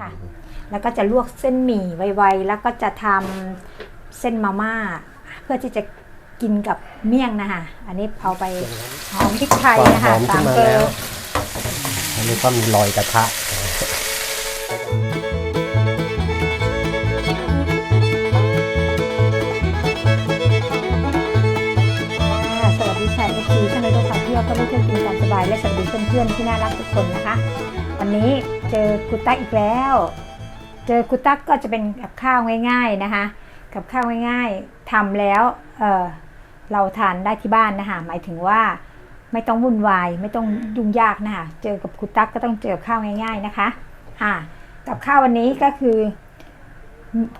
ค่ะ แล้วก็จะลวกเส้นหมี่ไวๆ แล้วก็จะทำเส้นมาม่า เพื่อที่จะกินกับเมี่ยงนะคะ อันนี้เอาไปหอมพริกไทยความนะหคะอมตาขึ้นมมาเกลืแล้อวอันนี้ก็มีรอยกระทะค่ะสวัสดีค่ะเอฟซีท่านในทุกท่านที่เราก็ได้เที่ยวกินกันสบาย และสวัสดีเพื่อนๆที่น่ารักทุกคนนะคะ วันนี้เจอคุตักอีกแล้ว เจอคุตักก็จะเป็นกับข้าวง่ายๆนะคะ กับข้าวง่ายๆทำแล้วเออเราทานได้ที่บ้านนะคะหมายถึงว่าไม่ต้องวุ่นวายไม่ต้องยุ่งยากนะคะเจอกับคุตักก็ต้องเจอข้าวง่าย ๆนะคะอ่ากับข้าววันนี้ก็คือ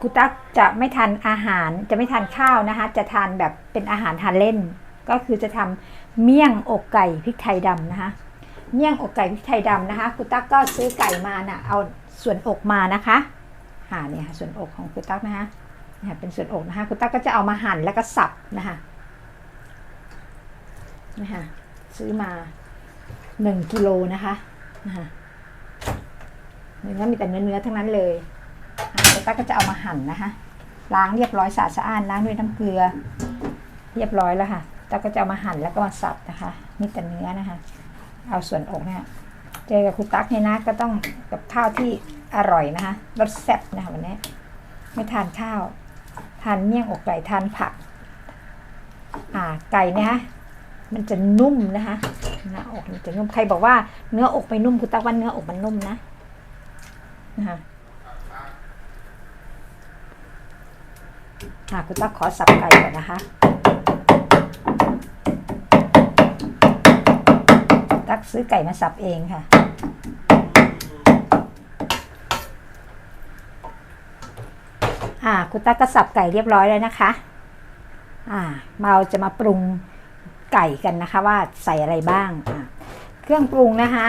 คุตักจะไม่ทานอาหารจะไม่ทานข้าวนะคะ จะทานแบบเป็นอาหารทานเล่น ก็คือจะทำเมี่ยงอกไก่พริกไทยดำนะคะ เมี่ยงอกไก่พริกไทยดำนะคะคุณตักก็ซื้อไก่มาน่ะเอาส่วนอกมานะคะอ่าเนี่ยค่ะส่วนอกของคุณตักนะคะเนี่ยเป็นส่วนอกนะคะคุณตักก็จะเอามาหั่นแล้วก็สับนะคะนะคะซื้อมาหนึ่งกิโลนะคะนะคะเนื้อมีแต่เนื้อเนื้อๆทั้งนั้นเลยอะเดี๋ยวป้าก็จะเอามาหั่นนะคะล้างเรียบร้อยสะอาดสะอ้านล้างด้วยน้ำเกลือ เรียบร้อยแล้วค่ะตาก็จะเอามาหั่นแล้วก็มาสับนะคะนี่แต่เนื้อนะคะ เอาส่วนอกเนี่ยเจอกับคุณตั๊กเนี่ยนะ ก็ต้องกับข้าวที่อร่อยนะคะรสแซ่บนะคะวันนี้ ไม่ทานข้าว ทานเมี่ยงอกไก่ทานผัก อ่าไก่เนี่ยะมันจะนุ่มนะคะเนื้ออกมันจะนุ่มใครบอกว่าเนื้ออกไม่นุ่มคุณตั๊กว่าเนื้ออกมันนุ่มนะนะคะค่ะคุณตั๊กขอสับไก่ก่อนนะคะ กซื้อไก่มาสับเองค่ะ อ่าคุณตั๊กก็สับไก่เรียบร้อยแล้วนะคะ อ่าเราจะมาปรุงไก่กันนะคะว่าใส่อะไรบ้างอ่าเครื่องปรุงนะคะ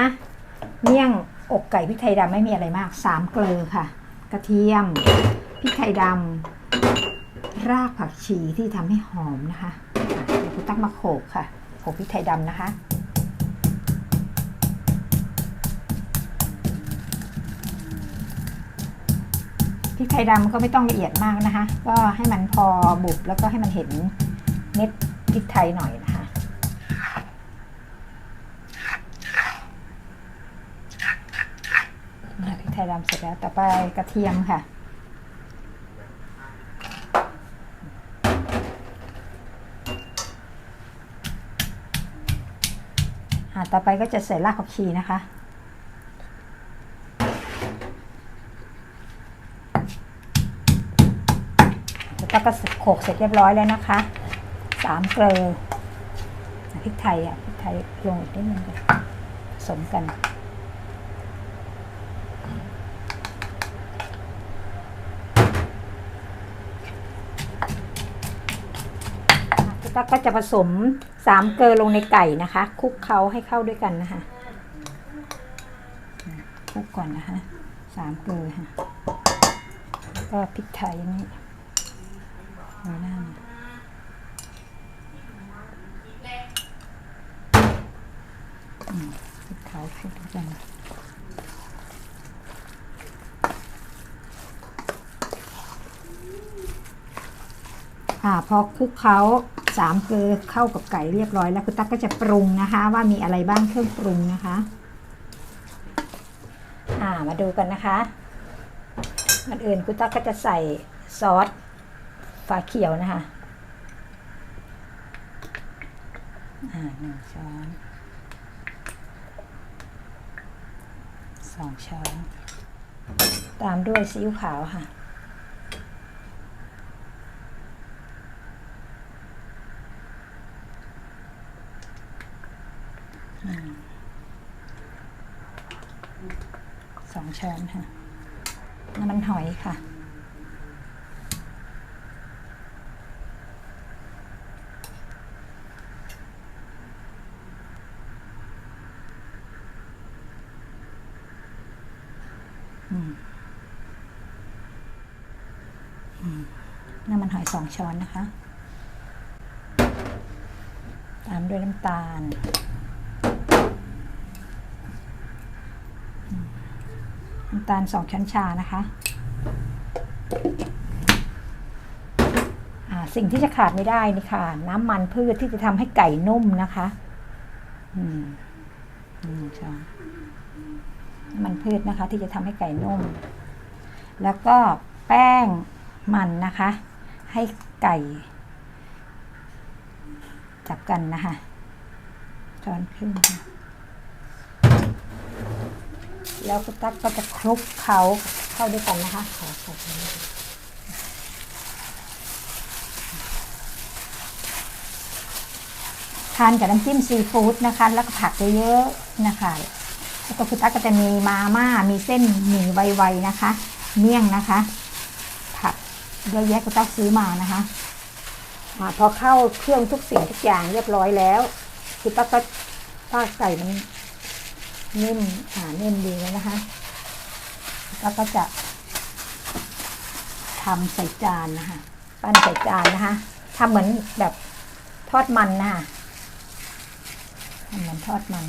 เมี่ยงอกไก่พริกไทยดำไม่มีอะไรมากสามเกลือค่ะ กระเทียมพริกไทยดำรากผักชีที่ทำให้หอมนะคะะเดี๋ยวคุณตักมาโขลกค่ะโขลกพริกไทยดำนะคะ พริกไทยดำก็ไม่ต้องละเอียดมากนะคะ ก็ให้มันพอบุบแล้วก็ให้มันเห็นเม็ดพริกไทยหน่อยนะคะพริกไทยดำเสร็จแล้ว ต่อไปกระเทียมค่ะต่อไปก็จะใส่รากผักชีนะคะ แล้วก็โขกเสร็จเรียบร้อยแล้วนะคะสามเกลือพริกไทยอะพริกไทยลงอีกนิดนึงผสมกันพี่ตั๊กก็จะผสมสามเกลือลงในไก่นะคะคลุกเคล้าให้เข้าด้วยกันนะคะคลุกก่อนนะคะสามเกลือค่ะก็พริกไทยนี่ โรยน้ามาอืมคลุกเคล้าคุกด้วยกันอ่าพอคลุกเคล้าสามเกลือเข้ากับไก่เรียบร้อยแล้วคุณตั๊กก็จะปรุงนะคะ ว่ามีอะไรบ้างเครื่องปรุงนะคะ อ่ามาดูกันนะคะก่อนอื่นคุณตั๊กก็จะใส่ซอส ฝาเขียวนะคะหนึ่งช้อนสองช้อน ตามด้วยซีอิ๊วขาวค่ะสองช้อนค่ะ น้ำมันหอยค่ะ อืมอืมน้ำมันหอย สองช้อนนะคะ ตามด้วยน้ำตาล น้ำตาลสองช้อนชานะคะสิ่งที่จะขาดไม่ได้นี่ค่ะ น้ำมันพืชที่จะทำให้ไก่นุ่มนะคะ อืมอืมช้อนน้ำมันพืชนะคะ ที่จะทำให้ไก่นุ่ม แล้วก็แป้งมันนะคะ ให้ไก่ จับกันนะคะช้อนครึ่งค่ะแล้วก็ตักก็จะคลุกเขาเข้าด้วยกันนะคะ ขอขอบคุณทานกับน้ำจิ้มซีฟู้ดนะคะ แล้วก็ผักเยอะๆนะคะแล้วก็คุณตั๊กก็จะมีมาม่า มีเส้นหมี่ไวๆนะคะ เมี่ยงนะคะ เยอะแยะคุณตั๊กซื้อมานะคะอาพอเข้าเครื่องทุกสิ่งทุกอย่างเรียบร้อยแล้วคุณตั๊กก็ทอดไก่มันนิ่มอ่านิ่มดีแล้วนะคะแล้วก็จะทำใส่จานนะคะปั้นใส่จานนะคะทำเหมือนแบบทอดมันนะคะทำเหมือนทอดมัน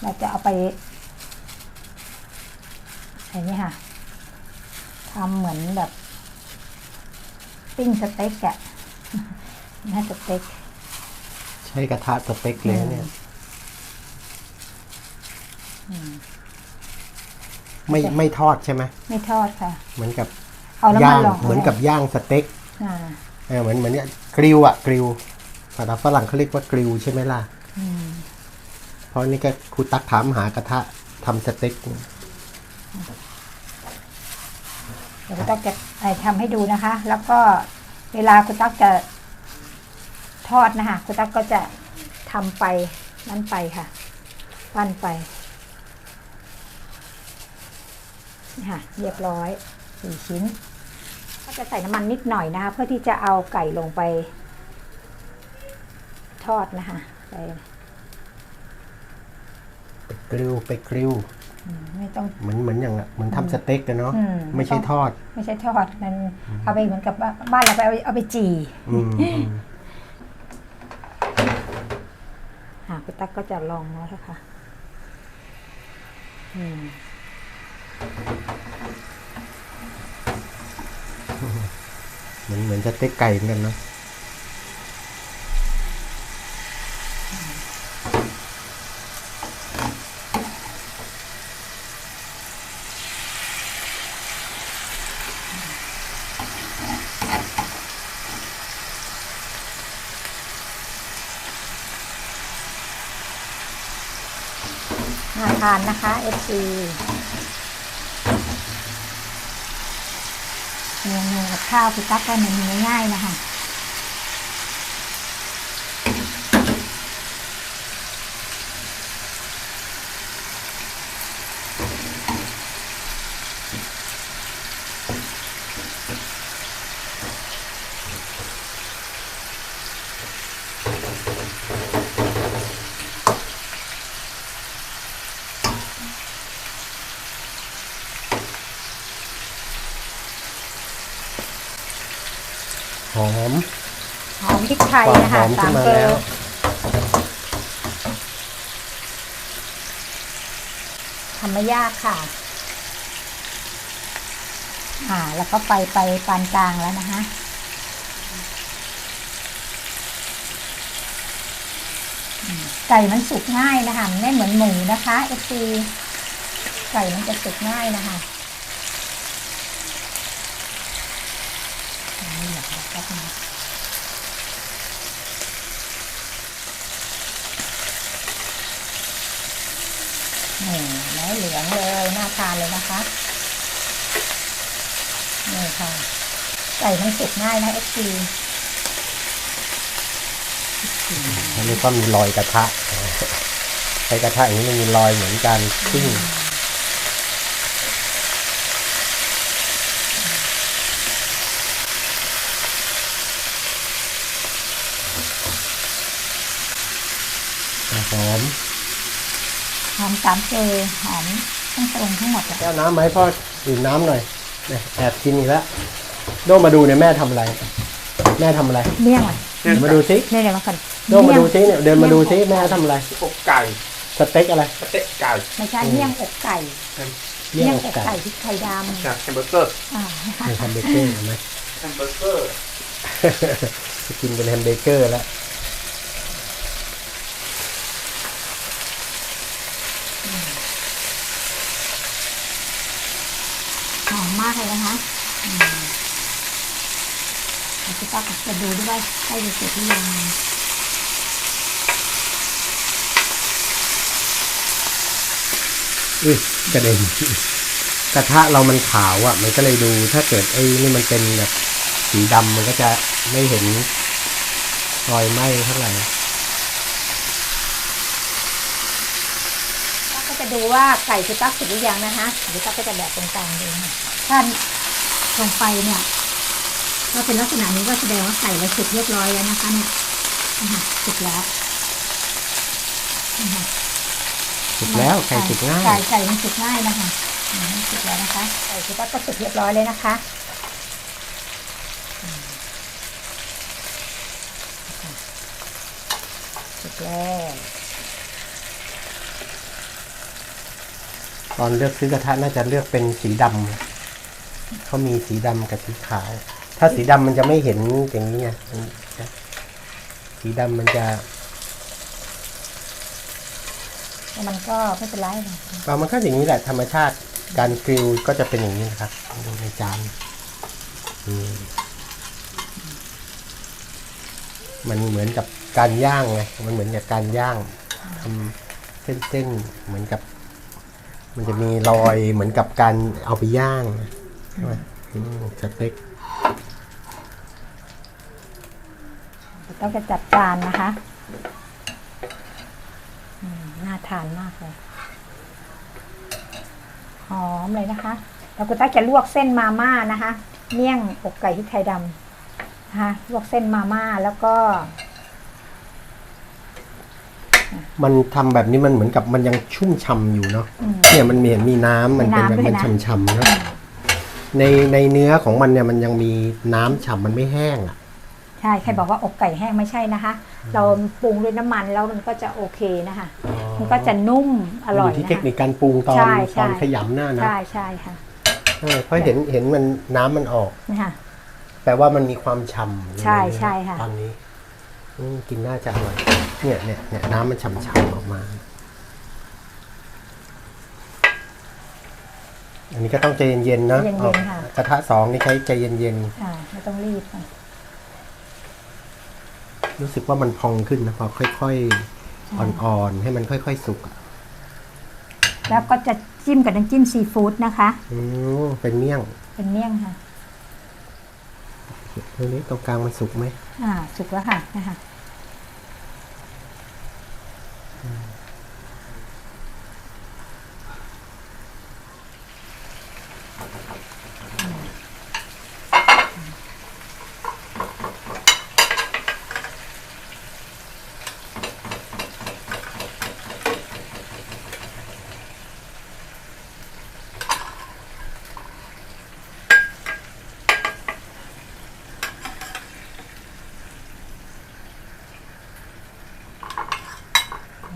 เราจะเอาไปไอ้นี่ค่ะทำเหมือนแบบ ปิ้งสเต็กอะน่าสเต็ก ใช้กระทะสเต็กเลยเนี่ย ไม่ไม่ทอดใช่ไหมไม่ทอดค่ะ เหมือนกับเอาน้ำมัย่านงหล่อเหมือนกับย่างสเต็กอ่าเออเหมือนเหมือนเนี่ยกริลอะกริลภาษาฝรั่งเขาเรียกว่ากริลใช่ไหมล่ะ อืมเพราะนี่ก็ครูตักถามหากระทะทำสเต็กเดี๋ยวคุณตั๊กจะไอ้ ทำให้ดูนะคะ แล้วก็เวลาคุณตั๊กจะทอดนะคะคุณตั๊กก็จะทำไปนั่นไปค่ะ ปั้นไปนี่ค่ะเรียบร้อยสี่ชิ้น ก็จะใส่น้ำมันนิดหน่อยนะคะ เพื่อที่จะเอาไก่ลงไป ทอดนะคะไปกริลไปกริลอืม ไม่ต้อง เหมือนเหมือนอย่างอะเหมือนทำสเต็กกันเนาะอืม ไม่ใช่ทอด ไม่ใช่ทอดมันเอาไปเหมือนกับว่าบ้านเราไปเอาเอาไปจี่อืมอืมหาคุณตั๊กก็จะลองแล้วนะคะอืมเหมือนเหมือนสเต็กไก่เหมือนกันเนาะ ทานนะคะ FC เมนูกับข้าวคือตั๊กก็เมนูง่ายๆนะคะ หอม หอมพ ริกไทยความนะหคะอมสาขึ้นมมาเกลืแล้อวทำไม่ยากค่ะ อ่า แล้วก็ไปไปปานกลางแล้วนะคะอืมไก่มันสุกง่ายนะคะมันไม่เหมือนหมูนะคะเอฟซีไก่มันจะสุกง่ายนะคะอันนี้เดี๋ยวเราแป๊บนึงนี่แล้วเหลืองเลยน่า ทานเลยนะคะนี่ค่ะไก่มันสุกง่ายนะเอฟซีอันนี้ก็มีรอยกระทะใช้กระทะอย่างนี้มันมีรอยเหมือนกันครึ่งหอม หอมสามเกลอหอม ทั้งตรงทั้งหมดอะแก้วน้ำไหมาให้พ่อดื่มน้ำหน่อยเนี่ยแอบกินอีกแล้วโดมาดูเนี่ยแม่ทำอะไร แม่ทำอะไรเมี่ยงอะเดี๋ยวมาดูซิเนี่ยเดี๋ยวมาก่อนโดมาดูซิเนี่ยเดินมาดูซิแม่ทำอะไรอกไก่สเต็กอะไรสเต็กไก่ไม่ใช่เมี่ยงอกไก่สเมี่เมี่ยยงงออกกไก่ไก่พริกไทยดจากแฮมเบอร์เกอร์ำอ่าเป็นแฮมเบอร์เกอร์เห็นไหม แฮมเบอร์เกอร์จะกินเป็นแฮมเบอร์เกอร์แล้ว หอมมากเลยนะคะอืมเดี๋ยวพี่ตั๊ กจะดูด้วยว่าใกล้จะเสร็จหรือยังอุ้ยกระเด็นกระทะเรามันขาวอะ มันก็เลยดูถ้าเกิดไอ้นี่มันเป็นแบบสีดำมันก็จะไม่เห็นรอยไหม้เท่าไหร่ก็จะดูว่าไก่พี่ตั๊กเสร็จหรือยังนะคะเดี๋ยวตั๊กก็จะแบบตรงกลางดูถ้าลงไปเนี่ย ก็เป็นลักษณะนี้ก็แสดงว่าไก่เราสุกเรียบร้อยแล้วนะคะเนี่ยนะคะสุกแล้วนะคะสุกแล้วไก่สุกง่ายไก่ไก่มันสุกง่ายนะคะอืมมันสุกแล้วนะคะไก่พี่ตั๊กก็สุกเรียบร้อยเลยนะคะอืมสุกแล้วตอนเลือกซื้อกระทะน่าจะเลือกเป็นสีดำเขามีสีดำกับสีขาว ถ้าสีดำมันจะไม่เห็นอย่างนี้ไงมันจะสีดำมันจะแล้วมันก็ไม่เป็นไรหรอกเอามันก็อย่างนี้แหละธรรมชาติการกริลก็จะเป็นอย่างนี้นะครับดูในจานอืมมันเหมือนกับการย่างไงมันเหมือนกับการย่างทำเส้นๆเหมือนกับ มันจะมีรอยเหมือนกับการเอาไปย่างใช่ไหมอืมสเต็ก ต้องจะจัดจานนะคะอืมน่าทานมากเลย หอมเลยนะคะ แล้วคุณตั๊กจะลวกเส้นมาม่านะคะ เมี่ยงอกไก่พริกไทยดำนะคะลวกเส้นมาม่าแล้วก็ มันทำแบบนี้มันเหมือนกับมันยังชุ่มช่ำอยู่เนาะอืมเนี่ยมันมีเห็นมีน้ำมันเป็นแบบมีมันน้ำด้วยนะฉ่ำๆเนาะในในเนื้อของมันเนี่ยมันยังมีน้ำฉ่ำมันไม่แห้งอะ ใช่ใครบอกว่าอกไก่แห้งไม่ใช่นะคะ เราปรุงด้วยน้ำมันแล้วมันก็จะโอเคนะคะ มันก็จะนุ่มอร่อยที่นะเทคคะนิคการปรุงตอนใช่ใช่ตอนขยำหน้านะใช่ใช่ค่ะเออเพราะเห็นเห็นมันน้ำมันออกนะคะแปลว่ามันมีความฉ่ำใช่ใช่ค่ะตอนนี้อืมกินน่าจะอร่อยเนี่ยเนี่ยเนี่ยน้ำมันฉ่ำๆออกมา อันนี้ก็ต้องใจเย็นๆนะใจเย็นๆค่ะเอากระทะสองนี่ใช้ใจเย็นอ่าไม่ต้องรีบค่ะๆ รู้สึกว่ามันพองขึ้นนะพอค่อยๆอ่อนๆให้มันค่อยๆสุกอะแล้วก็จะจิ้มกับน้ำจิ้มซีฟู้ดนะคะอืมเป็นเมี่ยงเป็นเมี่ยงค่ะตรงนี้ตรงกลางมันสุกไหมอ่า สุกแล้วค่ะนะคะ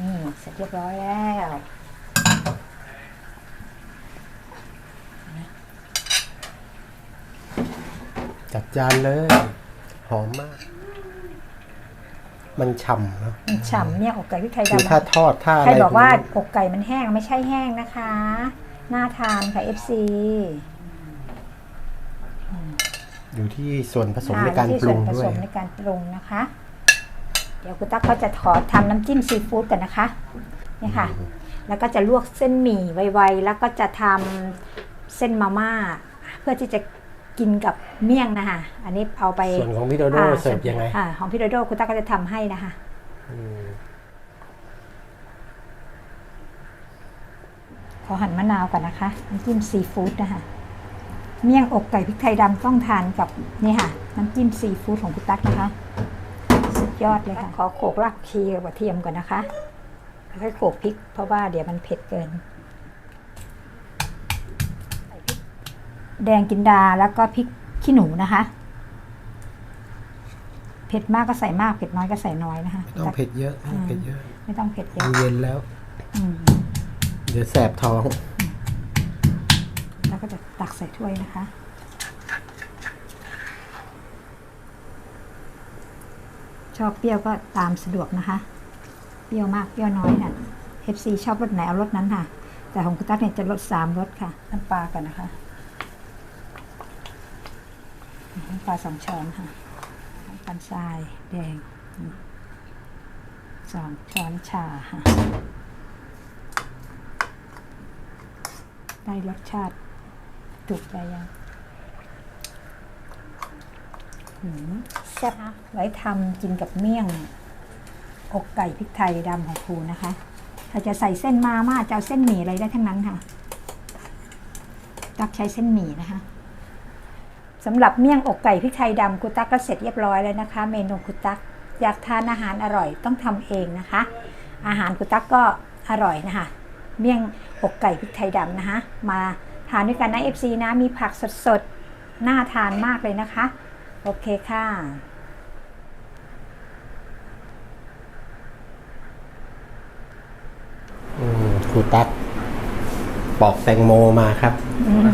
นี่เสร็จเรียบร้อยแล้ว จัดจานเลย หอมมาก มันฉ่ำเนอะมันฉ่ำเนี่ยอกไก่พริกไทยคือดำถ้าทอดถ้าอะใครไรบอกว่าพนี้อกไก่มันแห้งไม่ใช่แห้งนะคะ น่าทานค่ะ FC อยู่ที่ส่วนผสมอ่ในการที่ปรุงส่วนผด้วสยมในการปรุงนะคะ เดี๋ยวคุณตั๊กเขาจะขอทำน้ำจิ้มซีฟู้ดกันนะคะนี่ค่ะ แล้วก็จะลวกเส้นหมี่ไวๆ แล้วก็จะทำเส้นมาม่า เพื่อที่จะ กินกับเมี่ยงนะคะอันนี้เอาไปส่วนของพี่โดโดอ่าเสิร์ฟยังไงอ่าของพี่โดโดคุณตั๊กก็จะทำให้นะคะอืมขอหั่นมะนาวก่อนนะคะน้ำจิ้มซีฟู้ดนะคะเมี่ยงอกไก่พริกไทยดำต้องทานกับนี่ค่ะ น้ำจิ้มซีฟู้ดของคุณตั๊กนะคะ สุดยอดเลยค่ะ ขอโขลกรากชีกับกระเทียมก่อนนะคะแล้วค่อยโขลกพริกเพราะว่าเดี๋ยวมันเผ็ดเกินใส่พริก แดงกินดาแล้วก็พริกขี้หนูนะคะ เผ็ดมากก็ใส่มากเผ็ดน้อยก็ใส่น้อยนะคะไม่ต้องเผ็ดเยอะ ไม่ต้องเผ็ดเยอะไม่ต้องเผ็ดเยมัอะนเย็นแล้วอืมเดี๋ยวแสบท้องก็จะตักใส่ถ้วยนะคะชอบเปรี้ยวก็ตามสะดวกนะคะ เปรี้ยวมากเปรี้ยวน้อยน่ะ FC ชอบรสไหนเอารสนั้นค่ะ แต่ของคุณตั๊กเนี่ยจะรสสามรสค่ะ น้ำปลากันนะคะน้ำปลาสองช้อนค่ะน้ำตาลทรายแดงอืมสองช้อนชาค่ะ ได้รสชาติถูกใจยังหืมแซ่บนะไว้ทำกินกับเมี่ยง อกไก่พริกไทยดำของครูนะคะ ถ้าจะใส่เส้นมาม่าจะเอาเส้นหมี่อะไรได้ทั้งนั้นค่ะตักใช้เส้นหมี่นะคะ สำหรับเมี่ยงอกไก่พริกไทยดำคุตักก็เสร็จเรียบร้อยแล้วนะคะ เมนูคุตักอยากทานอาหารอร่อยต้องทำเองนะคะ อาหารคุตักก็อร่อยนะคะ เมี่ยงอกไก่พริกไทยดำนะคะ มาทานด้วยกันนะ FC นะ มีผักสดๆ น่าทานมากเลยนะคะ โอเคค่ะครูตั๊ก ปอกแตงโมมาครับ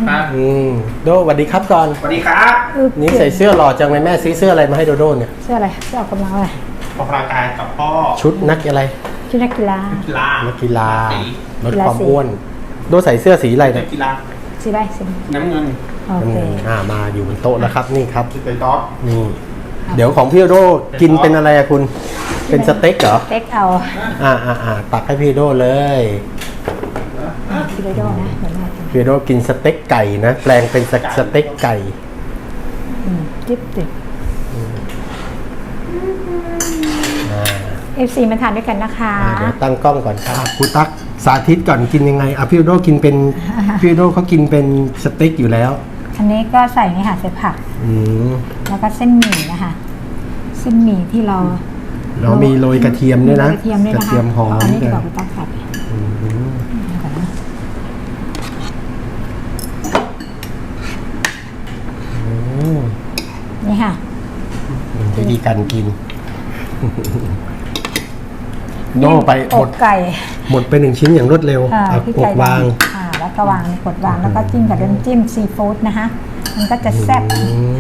ครับอืมโดสวัสดีครับก่อน สวัสดีครับนี่ใส่เสื้อหล่อจังเลยแม่ซื้อเสื้ออะไรมาให้โดโดเนี่ยเสื้ออะไรเสื้อออกกำลังอะไรออกกำลังกายกับพ่อชุดนักอะไรชุดนักกีฬากีฬานักกีฬาสีลดความอ้วน โดใส่เสื้อสีอะไรเนี่ยกีฬาสีอะไรสีน้ำเงินโอน้ำเคเงินอ่ามาอยู่บนโต๊ะแล้วครับนี่ครับสเตต็อกนี่เดี๋ยวของพี่โดกินเป็นอะไรอะคุณ เป็นสเต็กเหรอเต็กเอาอ่าอ่าอ่าตักให้พี่โดเลย พี่โดโดนะเดี๋ยวแม่ทพี่โดกินสเต็กไก่นะ แปลงเป็นสสเต็กไก่ำอืมจิ๊บติดอ่าเอฟซีมาทานด้วยกันนะคะอ่าเดี๋ยวตั้งกล้องก่อนครับคุณตักสาธิตก่อนกินยังไงอะพี่โดกินเป็นพี่โดเขากินเป็นสเต็กอยู่แล้ว อันนี้ก็ใส่นี่ค่ะใส่ผักอืมแล้วก็เส้นหมี่นะคะ เส้นหมี่ที่เรา เรามีโรยกระเทียมด้วยนะกระเทียมด้วยนะคะกระเทียมหอมอันนี้ดีด้วยกว่าคุณตั๊กผัด อืม เดี๋ยวก่อนนะ อืม นี่ค่ะวิธีการกิน โน่ไปหอมดกไก่หมดไปหนึ่งชิ้นอย่างรวดเร็วอ่าเอาพริกอไทกยวางดำอ่าแล้วก็วางกดวางแล้วก็จิ้มกับน้ำจิ้มซีฟู้ดนะคะ มันก็จะแซ่บ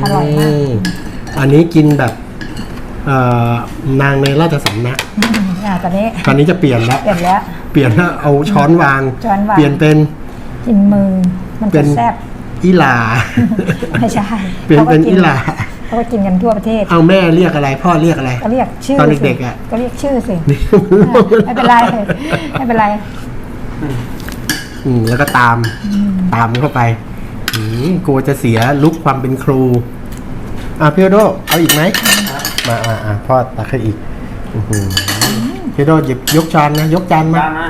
อร่อยมากมอันนี้กินแบบเอ่อนางในราชสำนักอืมอ่าตอนนี้ตอนนี้จะเปลี่ยนแล้วเปลี่ยนแล้ว เปลี่ยนแล้วเอาช้อนวาง ช้อนวาง เปลี่ยนเป็นกินมือมันเป็จะนแซ่บ อีหลา ไม่ใช่เปลี่ยนเป็นขาก็กิอีหลาเขาก็กินกันทั่วประเทศ เอาแม่เรียกอะไร พ่อเรียกอะไร ก็เรียกชื่อตอนสิเด็กๆอะก็เรียกชื่อสิไม่เป็นไรไม่เป็นไรอืมแล้วก็ตามตามเข้าไปอืมกลัวจะเสียลุกความเป็นครูอะพี่โดเอาอีกไหมมาอ่าอ่าพ่อตักให้อีกอื้อหือพี่โดหยิบยกจานนะยกจานมาตามมา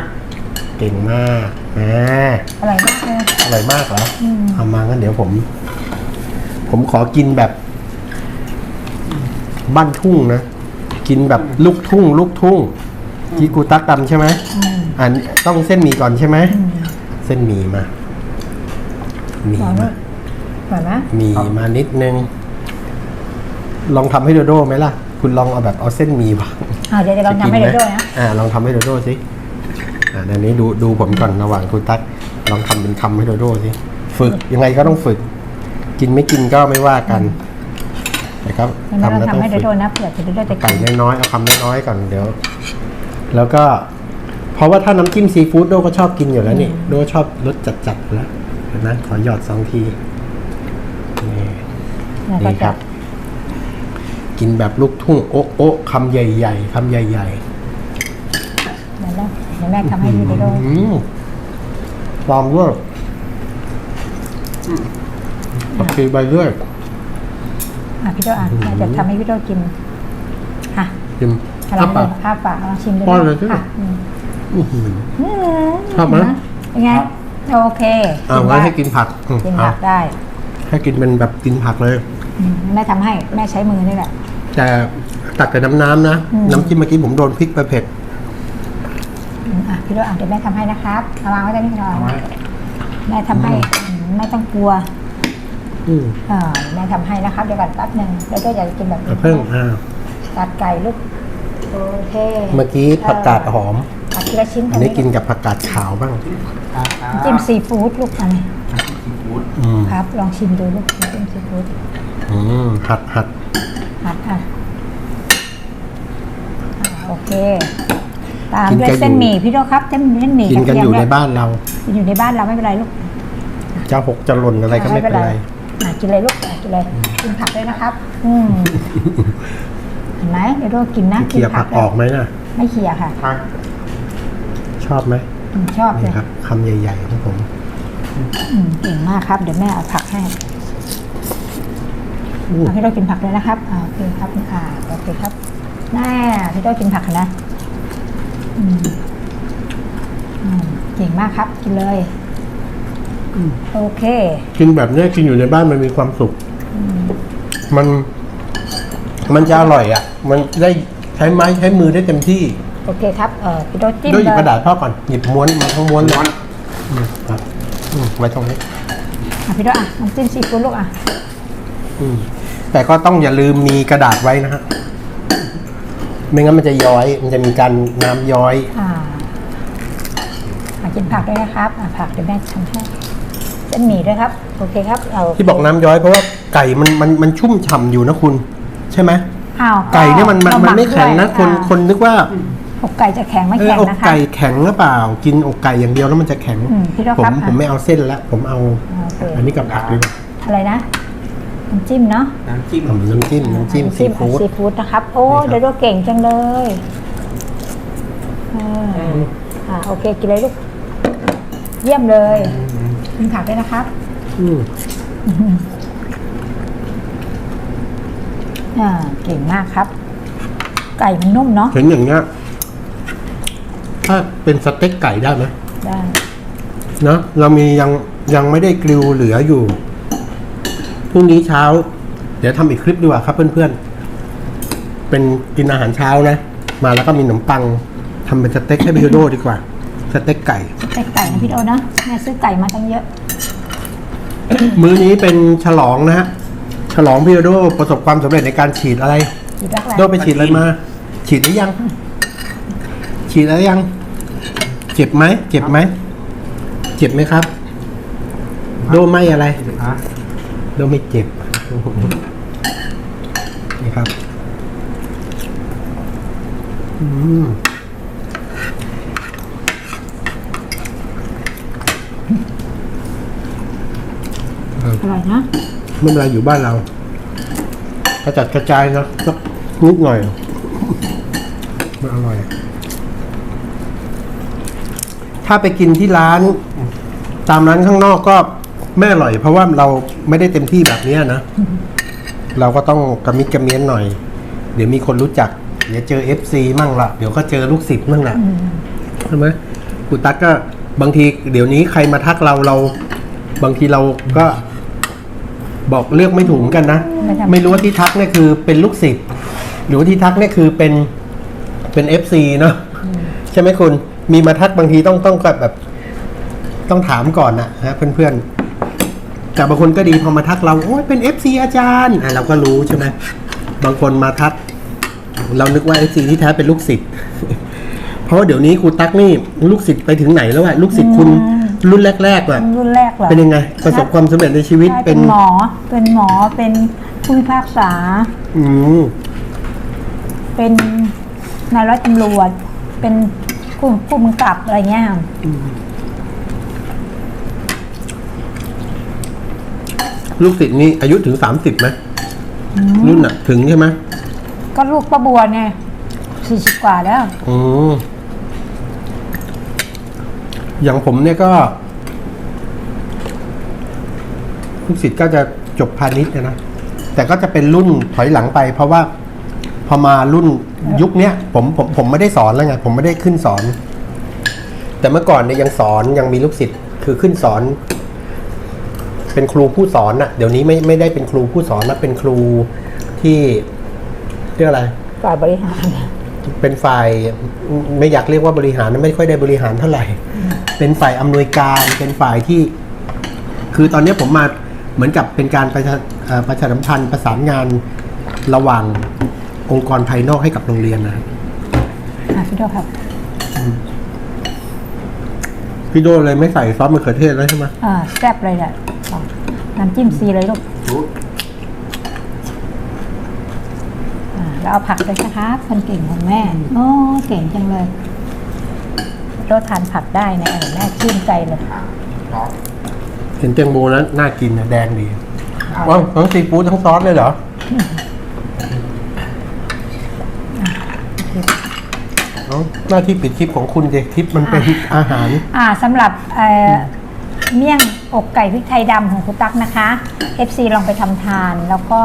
เก่งมากอ่าอร่อยมากเลย อร่อยมากเหรออมเอามางั้นเดี๋ยวผม ผมขอกินแบบ บ้านทุ่งนะ กินแบบลูกทุ่ง ลูกทุ่งที่กูตักตำใช่ไหมอืมอันต้องเส้นหมี่ก่อนใช่ไหมเส้นหมี่มาหมี่หวานมาไหมหวานไหมหมี่มานิดนึง ลองทำให้โดโดไหมล่ะ คุณลองเอาแบบเอาเส้นหมี่วาง อ่าเดี๋ยวเดี๋ยวเราทำให้เดี๋ยวด้วยนะ อ่าลองทำให้โดโดสิ อ่าเดี๋ยวนี้ดูดูผมก่อนระหว่างคุณตั๊กลองทำเป็นคำให้โดโดสิฝึกยังไงก็ต้องฝึก กินไม่กินก็ไม่ว่ากันนะครับยังไม่ต้องแล้วทำให้ฝึเดี๋ยวกด้วยนะเผื่อจะได้ด้วยจะไก่กินน้อยๆเอาคำน้อยๆก่อนเดี๋ยว แล้วก็เพราะว่าถ้าน้ำจิ้มซีฟู้ดโดก็ชอบกินอยู่แล้วนี่โดชอบรสจัดๆอยู่แล้วเห็นไหมขอหยอดสองทีนี่แล้วก็นี่คจะรับ กินแบบลูกทุ่งโอ๊ะโอ๊ะคำใหญ่ ๆคำใหญ่เดี๋ยวแม่ เดี๋ยวแม่ทำให้ดูเดี๋ยวด้วยๆอืมลองด้วยโอเคไปด้วยอะพี่โดอะแม่จะทำให้พี่โดกินอะชิมอะไรอ้าปากอ้าปากลองชิมดูป้อนเลยสิค่ะอืมอื้อหืออืมชอบไหมเป็นไงโอเคเอากินไว้ได้ให้กินผักอืมกินเอาผักได้ ให้กินเป็นแบบกินผักเลยอืมแม่ทำให้แม่ใช้มือนี่แหละแต่ตักแต่น้ำน้ำๆนะอืมน้ำจิ้มเมื่อกี้ผมโดนพริกไปเผ็ด อืมอะพี่โดอะเดี๋ยวแม่ทำให้นะครับเอาวางไว้ได้นี่ก่อนเอาไว้แม่ทำให้อืมไม่ต้องกลัวอืมอ่าแม่ทำให้นะครับเดี๋ยวก่อนแป๊บหนึ่งแล้วก็อยากจะกินแบบเอาเพิ่งอ่าตัดไก่ลูกโอเคเมื่อกี้ผักกาดหอม ตัดทีละชิ้นอันนี้กินกับผักกาดขาวบ้างครับครับจิ้มซีฟู้ดลูกอันนี้ซีฟู้ดอครับ ลองชิมดูลูกน้ำจิ้มซีฟู้ดอืมหัดหัดหัดอะอ่าโอเค ตามด้วยเส้นหมี่พี่โดครับเส้นเส้นหมี่กินกันระอยู่เทีในมบ้านเรากินอยู่ในบ้านเราไม่เป็นไรลูกจะหกจะหล่นอะไรก็ไม่เป็นไรอะกินเลยลูกอะกินเลยกินผักด้วยนะครับ อืมเห็นไหมเดี๋ยวโดกินนะเคลียร์ผักออกไหมนะไม่เคลียร์ค่ะ Hi. ชอบไหมอืมชอบเลนี่ยครับคำใหญ่ๆของผมอืมเก่งมากครับ เดี๋ยวแม่เอาผักให้อู้เอาพี่โดกินผักด้วยนะครับอ่าโอเคครับอ่าโอเคครับแน่พี่โดกินผักนะอืมอืม เก่งมากครับ กินเลยโอเค กินแบบเนี้ยกินอยู่ในบ้านมันมีความสุข มัน มันจะอร่อยอะ มันได้ใช้ไม้ใช้มือได้เต็มที่ โอเคครับ เออพี่โดจิ้มด้วยหยิบเลกระยดาษพ่อก่อน หยิบม้วนมาทั้งม้วนเลยอืมครับอืมไว้ตรงนี้อะพี่โดอะน้ำจิ้มซีฟู้ดลูกอะอืมแต่ก็ต้องอย่าลืมมีกระดาษไว้นะฮะ ไม่งั้นมันจะย้อย มันจะมีการน้ำย้อย อ่าอะกินผักด้วยนะครับอะผักเดี๋ยวแม่ทำให้เส้นหมี่ด้วยครับ โอเคครับ เราที่บอกน้ำย้อยเพราะว่าไก่มันมันมันชุ่มฉ่ำอยู่นะคุณ ใช่ไหมอ้าวไก่เนี่ยมันมันรามันหไม่แข็งนะด้วยคนอ่าคนนึกว่าอกไก่จะแข็งไม่เออแข็งอกนะคะ ไก่แข็งหรือเปล่า กินอกไก่อย่างเดียวแล้วมันจะแข็งอืมพี่โรจน์ผมครับผมอะไม่เอาเส้นละผมเอา โอเค อันนี้กับผักดีกว่าอะไรนะ น้ำจิ้มเนาะน้ำจิ้มน้ำจิ้มน้ำจิ้มซีฟู้ดซีฟู้ดนะครับ โอ้นี่ครับเดี๋ยวดูเก่งจังเลยเอออ่าโอเคกินเลยลูก เยี่ยมเลยกินผักด้วยนะครับอืมอ่าเก่งมากครับ ไก่มันนุ่มเนาะเห็นอย่างเงี้ยถ้าเป็นสเต็กไก่ได้ไหมได้เนอะเรามียังยังไม่ได้กริวเหลืออยู่ พรุ่งนี้เช้า เดี๋ยวทำอีกคลิปดีกว่าครับ เพื่อนๆ เป็นกินอาหารเช้านะ มาแล้วก็มีขนมปังทำเป็นสเต็กให้พี่โดดีกว่า สเต็กไก่ สเต็กไก่นะพี่โอนะแม่ซื้อไก่มาตั้งเยอะ มื้อนี้เป็นฉลองนะฮะ ฉลองพี่โดประสบความสำเร็จในการฉีดอะไร ฉีดรักแร้โดไปฉีดอะไรมา ฉีดหรือยัง ฉีดแล้วยัง เจ็บไหม เจ็บไหม เจ็บไหมครับ โดไม่อะไร Huh? โดไม่เจ็บนี่ครับอืมอร่อยนะไม่เป็นไรอยู่บ้านเรา กระจัดกระจายนะสักนิดหน่อยมันอร่อย ถ้าไปกินที่ร้าน ตามร้านข้างนอกก็ ไม่อร่อย เพราะว่าเราไม่ได้เต็มที่แบบเนี้ยนะ เราก็ต้องกระมิดกระเมียนหน่อย เดี๋ยวมีคนรู้จัก เดี๋ยวเจอเอฟซีมั่งละเดี๋ยวก็เจอลูกศิษย์มั่งละใช่ไหมกูตั๊กก็บางที เดี๋ยวนี้ใครมาทักเราเรา บางทีเราก็บอกเลือกไม่ถูกเหมือนกันนะ ไม่ทำไม่รู้ว่าที่ทักเนี่ยคือเป็นลูกศิษย์หรือว่าที่ทักเนี่ยคือเป็นเป็นเอฟซีเนาะใช่ไหมคุณ มีมาทักบางทีต้องต้องแบบ ต้องถามก่อนนะฮะเพื่อนๆ แต่บางคนก็ดีพอมาทักเราโอ้ยเป็นเอฟซีอาจารย์อะเราก็รู้ใช่ไหมบางคนมาทัก เรานึกว่าเอฟซีที่แท้เป็นลูกศิษย์เพราะว่าเดี๋ยวนี้ครูตั๊กนี่ลูกศิษย์ไปถึงไหนแล้วอะลูกศิษย์คุณรุ่นแรกๆอะรุ่นแรกเหรอเป็นยังไง ประสบความสำเร็จในชีวิตใช่เป็เป็นนหมอ เป็นหมอเป็นผู้พิพากษา อืมเป็นนายร้อยตำรวจ เป็นผู้ผู้บังกับอะไรเงี้ยค่ะ ลูกศิษย์นี่อายุถึงสามสิบไหมรุ่นอะ ถึงใช่ไหมก็ลูกประบัวไงสี่สิบกว่าแล้วอืมอย่างผมเนี่ยก็ ลูกศิษย์ก็จะจบพาณิชย์นะนะ แต่ก็จะเป็นรุ่นถอยหลังไป เพราะว่าพอมารุ่นยุคเนี้ยผมผมผมไม่ได้สอนแล้วไงผมไม่ได้ขึ้นสอน แต่เมื่อก่อนเนี่ยยังสอนยังมีลูกศิษย์คือขึ้นสอน เป็นครูผู้สอนน่ะ เดี๋ยวนี้ไม่ไม่ได้เป็นครูผู้สอนนะเป็นครูที่เรียกอะไร ฝ่ายบริหาร เป็นฝ่ายไม่อยากเรียกว่าบริหารนะไม่ค่อยได้บริหารเท่าไหร่ เป็นฝ่ายอำนวยการเป็นฝ่ายที่ คือตอนนี้ผมมาเหมือนกับเป็นการประชาเอ่อประชาสัมพันธ์ประสานงานระหว่างองค์กรภายนอกให้กับโรงเรียนนะครับอะพี่โดครับพี่โดเลยไม่ใส่ซอสมะเขือเทศแล้วใช่ไหมอ่าแซ่บเลยแหละ น้ำจิ้มซีเลยลูกอ่าแล้วเอาผักด้วยนะคะคนเก่งของแม่ โอ้ เก่งจังเลยโรทานผักได้นะเออแม่ชื่นใจเลยเห็นแตงโมแล้วน่ากินนะแดงดีว้าวทั้งซีฟู้ดทั้งซอสเลยเหรอเอาหน้าที่ปิดคลิปของคุณเด็กคลิปมันเป็นอาหาร อ่าสำหรับเอ่อเมี่ยง อกไก่พริกไทยดำของคุณตั๊กนะคะ FC ลองไปทำทานแล้วก็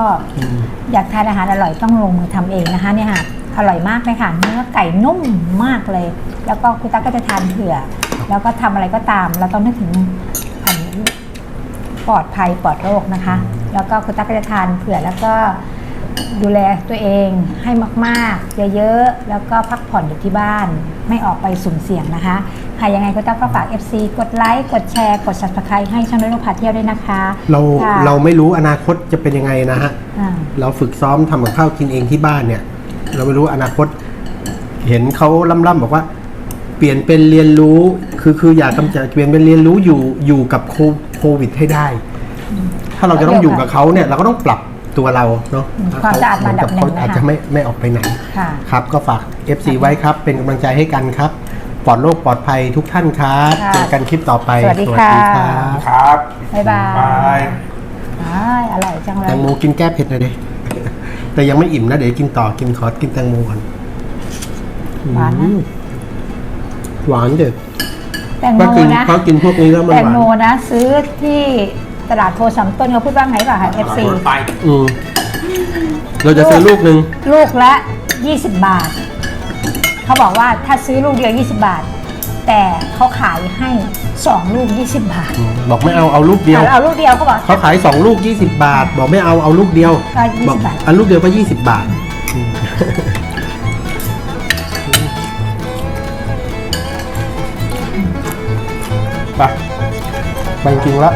อยากทานอาหารอร่อยต้องลงมือทำเองนะคะเนี่ยค่ะอร่อยมากเลยค่ะ เนื้อไก่นุ่มมากเลย แล้วก็คุณตั๊กก็จะทานเผื่อ แล้วก็ทำอะไรก็ตาม เราต้องนึกถึงอันนี้ปลอดภัยปลอดโรคนะคะ แล้วก็คุณตั๊กก็จะทานเผื่อแล้วก็ ดูแลตัวเองให้มากๆ เยอะๆ แล้วก็พักผ่อนอยู่ที่บ้าน ไม่ออกไปสุ่มเสี่ยงนะคะ ค่ะยังไงคุณตั๊กก็ฝาก FC กดไลค์กดแชร์ กด subscribe ให้ช่องนุ้ยพาเที่ยวด้วยนะคะเราค่ะเราไม่รู้อนาคตจะเป็นยังไงนะฮะ อ่าเราฝึกซ้อมทำกับข้าวกินเองที่บ้านเนี่ย เราไม่รู้อนาคต เห็นเขาล่ำๆบอกว่า เปลี่ยนเป็นเรียนรู้ คือคืออยากกำจัดเปลี่ยนเป็นเรียนรู้อยู่อยู่กับโคโควิดให้ได้ ถ้าเราจะต้องอยู่กับเขาเนี่ย เราก็ต้องปรับ ตัวเราเนาะอืมความสะอาดมาอันดับหนึ่งเขาอาจนะคะจะไม่ไม่ออกไปไหน ค่ะ ครับ ก็ฝาก FC ไว้ครับ เป็นกำลังใจให้กันครับ ปลอดโรคปลอดภัยทุกท่านครับค่ะเจอกันคลิปต่อไปสวัสดีค่ะครับครับบ๊ายบายบายอ้ายอร่อยจังเลแตย งโมกินแก้เผ็ดหน่อยดิ แต่ยังไม่อิ่มนะ เดี๋ยวกินต่อกินขอกินแตงโมก่อนหวานนะ อืมหวานเด็ดแตงโมก็กินนะเขากินพวกนี้แล้วมันแตหงวาน โมนะ ซื้อที่ ตลาดโพสามต้นเขาพูดว่าไงป่ะคะ FC ไป อืมเราจะซื้อลูกหนึ่งลูกละ 20 บาท เขาบอกว่าถ้าซื้อลูกเดียว 20 บาท แต่เขาขายให้ 2 ลูก 20 บาทอืมบอกไม่เอาเอาลูกเดียว เอาลูกเดียวเขาบอก เขาขายสองลูกยี่สิบาท บอกไม่เอาเอาลูกเดียวก็20บอกบาทเอาลูกเดียวก็ยี่สิบบาทอืมไปไปจริงๆแล้ว